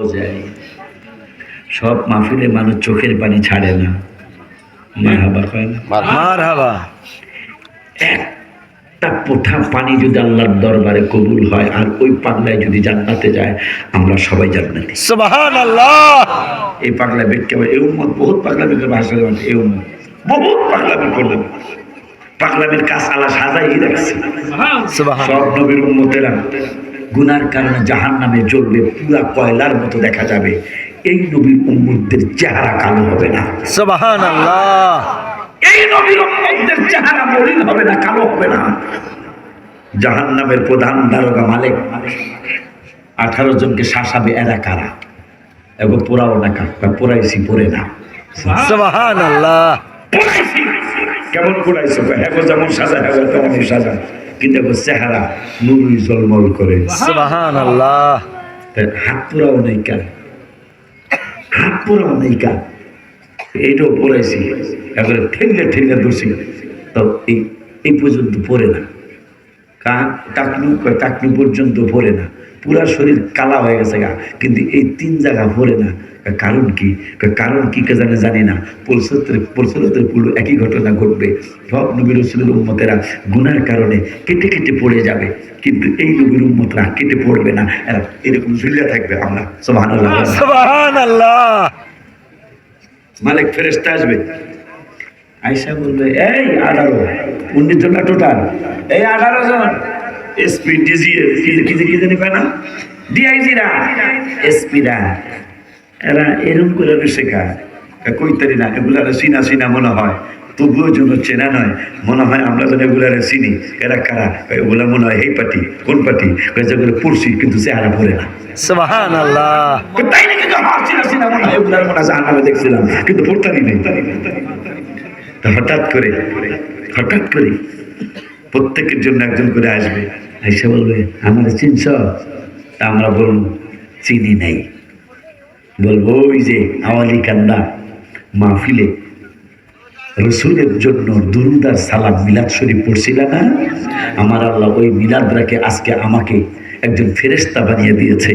যায়। সব মাহফিলে মানুষ চোখের পানি ছাড়ে না। মারহাবা কয় না? মার একটা পোঠা পানি যদি আল্লাহর দরবারে কবুল হয় আর ওই পাগলায় যদি জান্নাতে যায় আমরা সবাই জান্নাতি। এই পাগলা আবার এই উম্মত বহুত পাগলামি করে ভাষা এই উম্মত বহুত পাগলামি করলেন পাগলামির কাজ আল্লাহ সাজাই রাখছে। সব নবীর উম্মতেরা গুনার কারণে জাহান নামে জ্বলবে পুরা কয়লার মতো দেখা যাবে। এই নবীর উম্মতদের চেহারা কালো হবে না। এই নবীর উম্মতদের চেহারা মলিন হবে না কালো হবে না। জাহান নামের প্রধান দারোগা মালিক আঠারো জনকে শাসাবে এরা কারা? এগো পোড়াও না কাকা পোড়াইছি পরে না। কেমন পোড়াইছো? হ্যাঁ যেমন সাজা হ্যাঁ তেমনই সাজা। কিন্তু এগো চেহারা নুরুই জলমল করে। হাত পোড়াও নেই কার হাত পোড়াও নেই কার এইটাও পড়াইছি একবারে ঠেঙ্গে ঠেঙ্গে দোষী তো এই এই পর্যন্ত পড়ে না। কাক টাকনু টাকনু পর্যন্ত পড়ে না। পুরা শরীর কালা হয়ে গেছে গা। কিন্তু এই তিন জায়গা ভরে না। কারণ কি? কারণ কি কে জানে জানি না। পরিষদের পুরো একই ঘটনা ঘটবে। সব নবীর রসুলের উম্মতেরা গুনার কারণে কেটে কেটে পড়ে যাবে। কিন্তু এই নবীর উম্মতরা কেটে পড়বে না। এরা এরকম ঝুলিয়া থাকবে আমরা। আল্লাহ মালিক ফেরেস্তা আসবে। আয়সা বলবে এই আঠারো উনিশ জন না টোটাল এই আঠারো জন। এসপি ডিজি কি জানি পায় না? ডিআইজিরা এসপিরা এরা এরম করে শেখা কইতারি না এগুলারে চিনা চিনা মনে হয়। তবুও যেন চেনা নয় মনে হয় আমরা যেন এগুলারে চিনি। এরা কারা? এগুলা মনে হয় এই পার্টি কোন পার্টি যেগুলো পড়ছি কিন্তু চেহারা পড়ে না। আল্লাহ তাই নাকি হ্যাঁ চিনা চিনা মনে হয় এগুলার মনে হয় জাহান্নামে দেখছিলাম কিন্তু নেই। হঠাৎ করে হঠাৎ করে প্রত্যেকের জন্য একজন করে আসবে এসে বলবে আমার চিনছ? তা আমরা বলব চিনি নাই। বলব ওই যে আওয়ালি কান্দা মাহফিলে রসুলের জন্য দুরুদার সালাম মিলাদ শরীফ পড়ছিল না? আমার আল্লাহ ওই মিলাদরাকে আজকে আমাকে একজন ফেরেস্তা বানিয়ে দিয়েছে।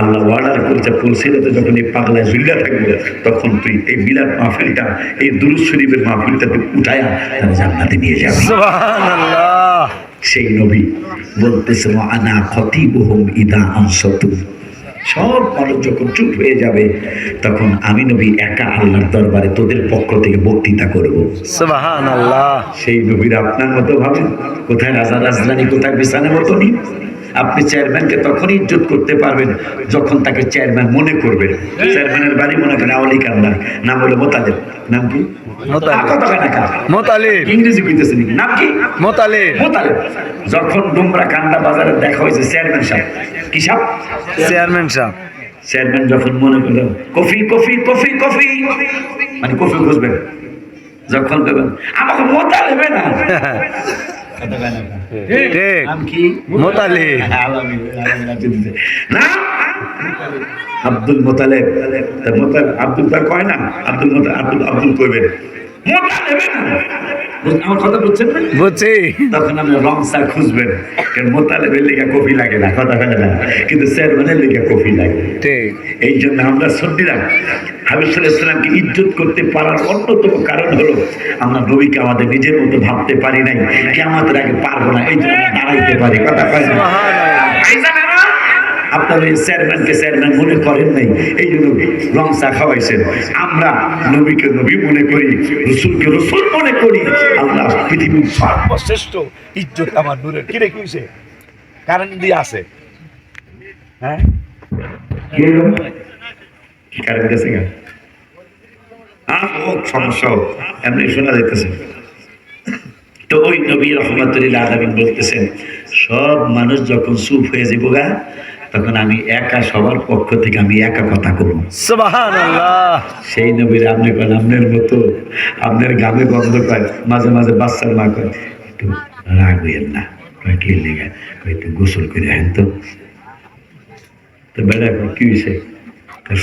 আল্লাহ অর্ডার করেছে পড়ছিলাতে যখন এই পাগলায় ঝুলিয়া থাকবে তখন তুই এই মিলাদ মাহফিলটা এই দুরুদ শরীফের মাহফিলটা তুই উঠায়া তার জান্নাতে নিয়ে যাবে। সেই নবী বলতেছে আনা খতিবহুম ইদা আনসাতুম সব মানুষ যখন চুপ হয়ে যাবে তখন আমি নবী একা আল্লাহর দরবারে তোদের পক্ষ থেকে বক্তৃতা করব। সুবহানাল্লাহ সেই নবীর আপনার মতো ভাবেন কোথায় রাজা রাজধানী কোথায় বিছানের মতো নি আপনি চেয়ারম্যানকে তখনই ইজ্জত করতে পারবেন যখন তাকে চেয়ারম্যান মনে করবেন। চেয়ারম্যানের বাড়ি মনে করেন আওয়ালি কান্দার নাম হলো মোতালেব। নাম কি? যখন ডুমরা কান্দা বাজারে দেখা হয়েছে চেয়ারম্যান সাহেব। কি সাহেব? চেয়ারম্যান সাহেব। চেয়ারম্যান যখন মনে করলেন কফি কফি কফি কফি। মানে কফি খুঁজবেন যখন দেবেন আমাকে মোতা নেবে না। ঠিক। নাম না আব্দুল মোতালেব। মোতালেব আব্দুল তার কয় না আব্দুল মোতা আব্দুল আব্দুল কইবেন। আমার কথা বুঝছেন বুঝছি। তখন আপনি রং চা খুঁজবেন কারণ মোতালেবের লেগে কফি লাগে না কথা হয় না কিন্তু চেয়ারম্যানের লেগে কফি লাগে। ঠিক। এই জন্য আমরা সর্দিরা ইজ্জত করতে পারার অন্যতম কারণ হলো আমরা নবীকে আমাদের নিজের মতো ভাবতে পারি নাই কি আমাদের আগে পারব না এই জন্য দাঁড়াইতে পারি কথা কয় না? আপনার এই চেয়ারম্যানকে চেয়ারম্যান মনে করেন নাই, এই জন্য রং চা খাওয়াইছেন। আমরা নবীকে নবী মনে করি, রসুলকে রসুল মনে করি, আল্লাহ পৃথিবীর সর্বশ্রেষ্ঠ ইজ্জত আমার নূরের। কি রে, কি হইছে? কারেন্ট দিয়ে আছে। হ্যাঁ? কি হলো? কি কারণ গেছে সমস্যা এমনি শোনা তো ওই সব মানুষ যখন চুপ হয়ে যাব গা তখন আমি একা সবার পক্ষ থেকে আমি একা কথা করব সেই নবীর আপনি করেন আপনার মতো আপনার গামে গন্ধ করে মাঝে মাঝে বাচ্চার মা করে একটু রাগ হইয়েন না। কি লেগে? একটু গোসল করে হেন তো। তো বেড়া কয়, কি হয়েছে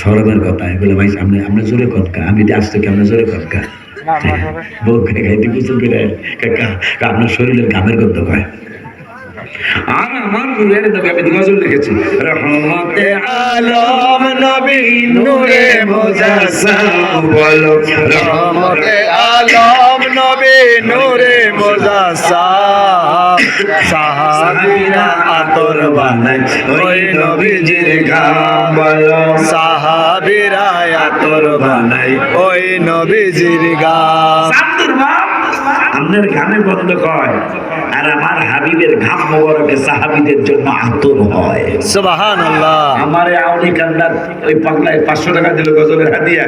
সরমের কথা। এগুলো ভাই আপনি আপনি জোরে কটকা আমি আসতে কি আপনি জোরে কটকা বউ খাইতে গোসল করে আপনার শরীরের গামের গন্ধ কয়। আর আমার নূরের নবী আমি গজল লিখেছি, রহমতে আলম নবী নূরে মুজাসসাম বলো রহমতে আলম নবী নূরে মুজাসসাম সাহাবীরা আতর বানায় ওই নবীজির ঘাম বলো সাহাবীরা আতর বানায় ওই নবীজির গাম আপনার ঘামে বন্ধ কয়। আর আমার হাবিবের ঘাম মোবারকে সাহাবিদের জন্য আতর হয়। সুবহানাল্লাহ। আমার আউনি কান্দার ওই পাগলায় পাঁচশো টাকা দিল গজলের হাতিয়া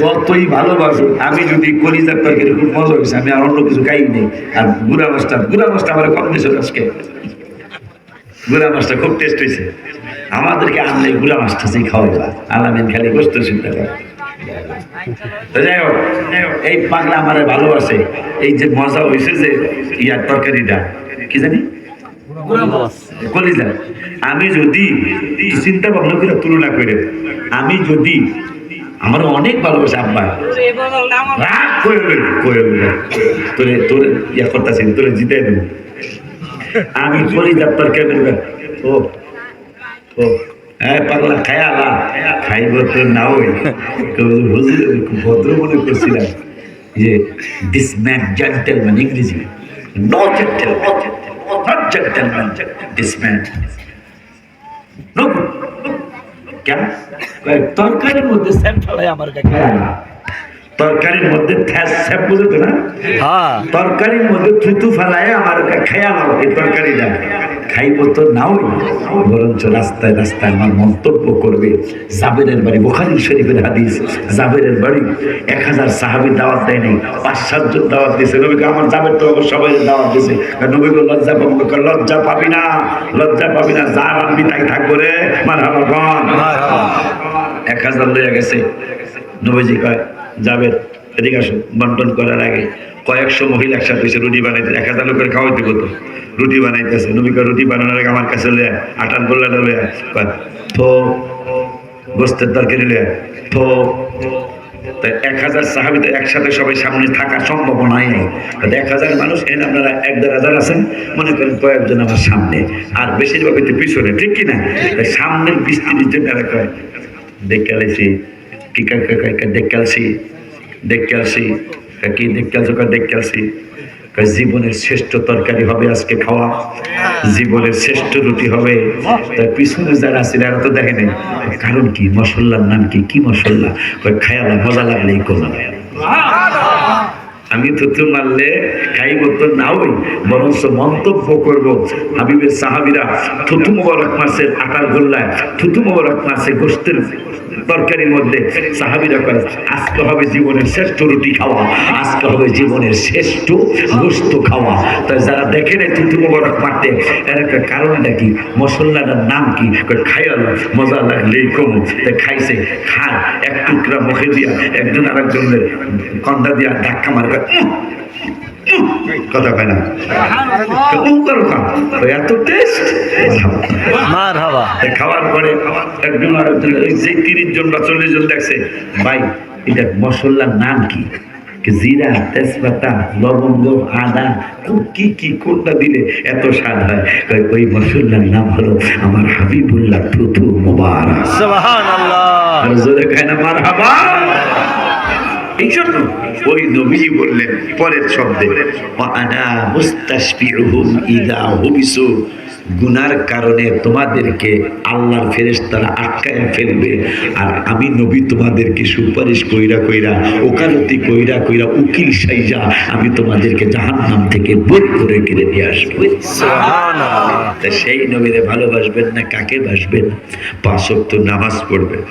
যতই ভালোবাসো। আমি যদি কলিজার তরকারি খুব মজা হয়েছে আমি আর অন্য কিছু খাই নেই। আর গুড়া মাছটা গুড়া মাছটা আমার কম দিয়েছিল আজকে। গুড়া মাছটা খুব টেস্ট হয়েছে আমাদেরকে আনলে গুড়া মাছটা সেই খাওয়াইবা। আলামিন খালি গোস্ত চিন্তা করে। এই পাগলা আমার ভালোবাসে। এই যে মজা হয়েছে যে ইয়ার তরকারিটা, কি জানি? কলিজা। আমি যদি চিন্তা ভাবনা করে তুলনা করে আমি যদি আমার অনেক ভালোবাসে, আব্বা। রাগ করে করে। তোরে তোরে ইয়া করতেছি, তোরে জিতে দেবো। আমি কলিজার তরকারি ও ও। হ্যাঁ পাগলা খায়ালা খাইব তো না ওই তো হুজুর ভদ্র মনে করছিলাম যে দিস ম্যান জেন্টেলম্যান ইংরেজি no gentleman not gentleman this man কেন? তরকারির মধ্যে স্যাপ ফেলায় আমার কাছে। তরকারির মধ্যে থ্যাস স্যাপ বুঝতো না? হ্যাঁ। তরকারির মধ্যে থুতু ফেলায় আমার খেয়াল এই তরকারিটা খাইব তো নাও। বরঞ্চ রাস্তায় রাস্তায় আমার মন্তব্য করবে জাবেরের বাড়ি বোখারি শরীফের হাদিস জাবেরের বাড়ি। এক হাজার সাহাবি দাওয়াত দেয় নাই পাঁচ সাতজন দাওয়াত দিয়েছে। নবীকে আমার জাবের তো সবাই দাওয়াত দিয়েছে। নবীকে লজ্জা পাবো লজ্জা পাবি না লজ্জা পাবি না। যা রাখবি তাই থাকব রে। মার এক হাজার লইয়া গেছে। নবীজি কয় যাবে, এদিকে বন্টন করার আগে কয়েকশো মহিলা একসাথে এসে রুটি বানাইতে, এক হাজার লোকের খাওয়াইতে হতো রুটি বানাইতেছে, নবীকে রুটি বানানোর আগে আমার কাছে লইয়া, আটার লইয়া, কয় থো গোস্তের তরকারি লইয়া থো তাই এক হাজার সাহাবিতে একসাথে সবাই সামনে থাকা সম্ভব নাই। এক হাজার মানুষ এনে আপনারা এক দেড় হাজার আছেন, মনে করেন কয়েকজন আমার সামনে। আর বেশিরভাগ পিছনে, ঠিক কি না? তাই সামনের বিস্তৃতির জন্য এরা কয়, দেখে আলাইছি কি দেখে কি জীবনের শ্রেষ্ঠ তরকারি হবে আজকে খাওয়া। জীবনের শ্রেষ্ঠ রুটি হবে। তার পিছনে যারা আছে, এরা তো দেখে কারণ কি? মশল্লার নাম কি? কি মশল্লা খায়ালা মজা লাগলেই কোনো আমি থুতু মারলে খাইব তো না ওই বরঞ্চ মন্তব্য করব। হাবিবের সাহাবিরা থুতু মোবারক মাসের আটার গোল্লায় থুতু মোবারক মাসে গোস্তের তরকারির মধ্যে। সাহাবিরা করে আজকে হবে জীবনের শ্রেষ্ঠ রুটি খাওয়া, আজকে হবে জীবনের শ্রেষ্ঠ গোস্ত খাওয়া। তাই যারা দেখে নেই থুতু মোবারক মারতে, এর একটা কারণটা কি? মশলাটার নাম কি? খাইয়াল মজা লাগলেই কমু। তাই খাইছে খান এক টুকরা মুখে দিয়া একজন আর একজনের কন্দা দিয়া ধাক্কা মারে কথা কয় না। উ করো এত টেস্ট খাওয়ার পরে একজন যে তিরিশ জন বা চল্লিশ জন দেখছে ভাই এটা মশলার নাম কি? জিরা তেজপাতা লবঙ্গ আদা কি কি কোনটা দিলে এত স্বাদ হয়? ওই মশলার নাম হলো আমার হাবিবুল্লাহ প্রথম মোবারক। সুবহানাল্লাহ। আর জোরে খায় না মার হাবা এই জন্য ওই নবীজি বললেন পরের শব্দে আনা মুস্তাশফিউহুম ইদা হুবিসু। গুনার কারণে তোমাদেরকে আল্লাহর ফেরেশতারা আটকায় ফেলবে আর আমি নবী তোমাদেরকে সুপারিশ কইরা কইরা ওকালতি কইরা কইরা উকিল সাইজা আমি তোমাদেরকে জাহান্নাম থেকে বের করে কিনে নিয়ে আসব। তা সেই নবীরে ভালোবাসবেন না কাকে বাসবেন? পাঁচ নামাজ পড়বেন।